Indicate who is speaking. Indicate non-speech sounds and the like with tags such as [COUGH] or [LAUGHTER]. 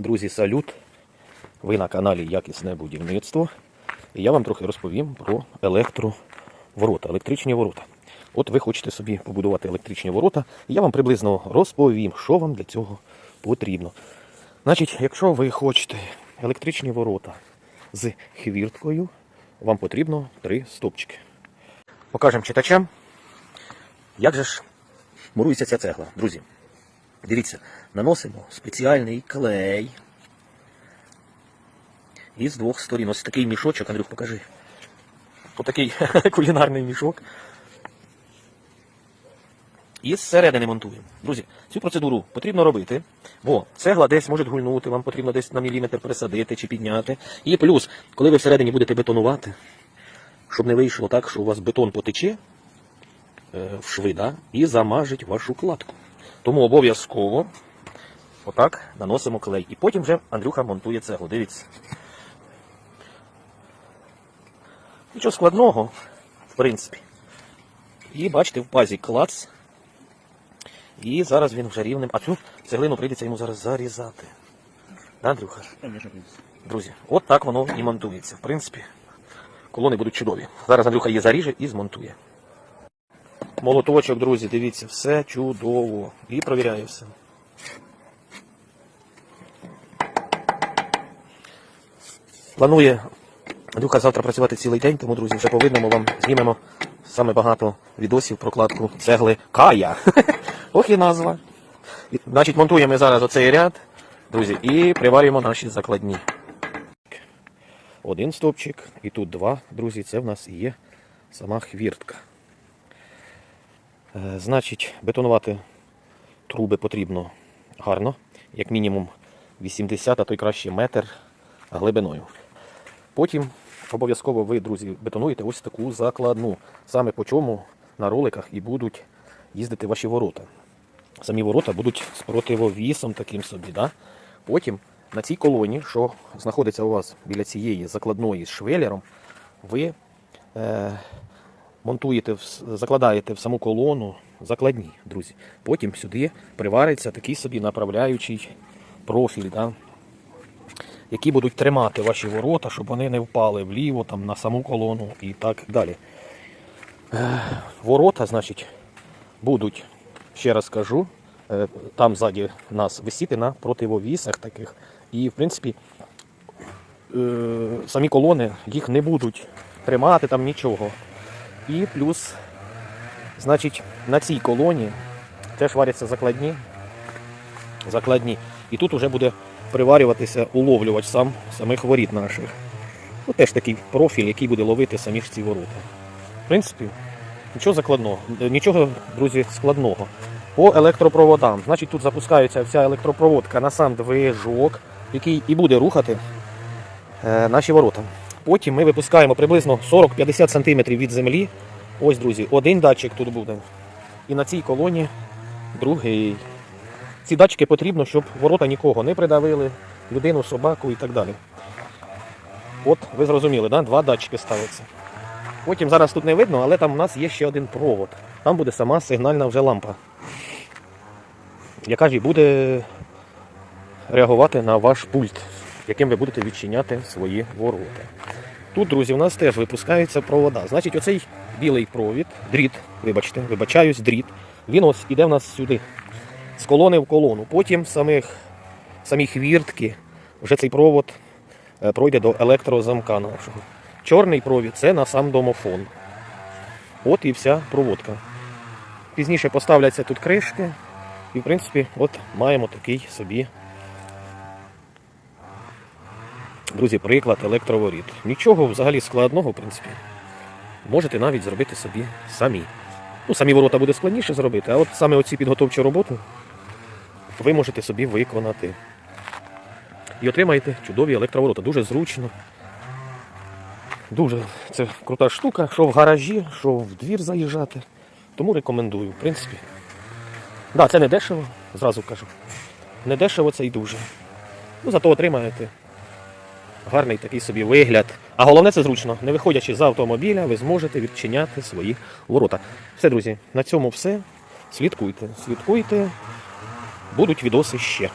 Speaker 1: Друзі, салют! Ви на каналі Якісне будівництво. І я вам трохи розповім про електроворота, електричні ворота. От ви хочете собі побудувати електричні ворота, і я вам приблизно розповім, що вам для цього потрібно. Значить, якщо ви хочете електричні ворота з хвірткою, вам потрібно три стовпчики. Покажемо читачам, як же ж мурується ця цегла, друзі. Дивіться, наносимо спеціальний клей. І з двох сторін. Ось такий мішочок, Андрюх, покажи. Отакий [LAUGHS] кулінарний мішок. І зсередини монтуємо. Друзі, цю процедуру потрібно робити, бо цегла десь може гульнути, вам потрібно десь на міліметр пересадити чи підняти. І плюс, коли ви всередині будете бетонувати, щоб не вийшло так, що у вас бетон потече е, в шви, да, і замажить вашу кладку. Тому обов'язково отак наносимо клей. І потім вже Андрюха монтує цеглу. Дивіться. Нічого складного, в принципі. І бачите, в пазі клац. І зараз він вже рівним. А цю цеглину прийдеться йому зараз зарізати. Да, Андрюха? Друзі, от так воно і монтується. В принципі, колони будуть чудові. Зараз Андрюха її заріже і змонтує. Молоточок, друзі, дивіться, все чудово. І провіряю все. Планує Андрюха завтра працювати цілий день, тому, друзі, вже по видному вам знімемо саме багато відосів про кладку цегли Кая. [LAUGHS] Ох і назва. Значить, монтуємо зараз оцей ряд, друзі, і приварюємо наші закладні. Один стовпчик, і тут два, друзі, це в нас і є сама хвіртка. Е, Значить, бетонувати труби потрібно гарно, як мінімум 80, а то й краще метр глибиною. Потім обов'язково ви, друзі, бетонуєте ось таку закладну, саме по чому на роликах і будуть їздити ваші ворота. Самі ворота будуть з противовісом таким собі. Да? Потім на цій колоні, що знаходиться у вас біля цієї закладної з швелером, ви е, монтуєте, закладаєте в саму колону закладні, друзі. Потім сюди привариться такий собі направляючий профіль, да? які будуть тримати ваші ворота, щоб вони не впали вліво, там, на саму колону і так далі. Е, Ворота, значить, будуть, ще раз кажу, е, там ззаді нас висіти на противовісах таких. І, в принципі, е, самі колони їх не будуть тримати там нічого. І плюс, значить, на цій колоні теж варяться закладні. закладні. І тут вже буде приварюватися уловлювач сам самих воріт наших. Ну, теж такий профіль, який буде ловити самі ж ці ворота. В принципі, нічого закладного, нічого, друзі, складного. По електропроводам. Значить, тут запускається вся електропроводка на сам движок, який і буде рухати е, наші ворота. Потім ми випускаємо приблизно 40-50 см від землі. Ось, друзі, один датчик тут буде. І на цій колоні другий. Ці датчики потрібно, щоб ворота нікого не придавили, людину, собаку і так далі. От, ви зрозуміли, да? два датчики ставляться. Потім зараз тут не видно, але там у нас є ще один провод. Там буде сама сигнальна вже лампа, яка ж і буде реагувати на ваш пульт, яким ви будете відчиняти свої ворота. Тут, друзі, у нас теж випускаються провода. Значить, оцей білий провід, дріт, вибачте, вибачаюсь, дріт, він ось іде в нас сюди, з колони в колону. Потім самих, самі хвіртки, вже цей провод е, пройде до електрозамка нашого. Чорний провід це на сам домофон. От і вся проводка. Пізніше поставляться тут кришки, і в принципі, от маємо такий собі. Друзі, приклад електроворіт. Нічого взагалі складного, в принципі. Можете навіть зробити собі самі. Ну, самі ворота буде складніше зробити, а от саме оці підготовчі роботи ви можете собі виконати. І отримаєте чудові електроворота. Дуже зручно. Дуже це крута штука, що в гаражі, що в двір заїжджати. Тому рекомендую, в принципі. Так, да, це не дешево, зразу кажу. Не дешево це і дуже. Ну, зато отримаєте гарний такий собі вигляд. А головне це зручно. Не виходячи з автомобіля, ви зможете відчиняти свої ворота. Все, друзі, на цьому все. Слідкуйте, слідкуйте. Будуть відоси ще.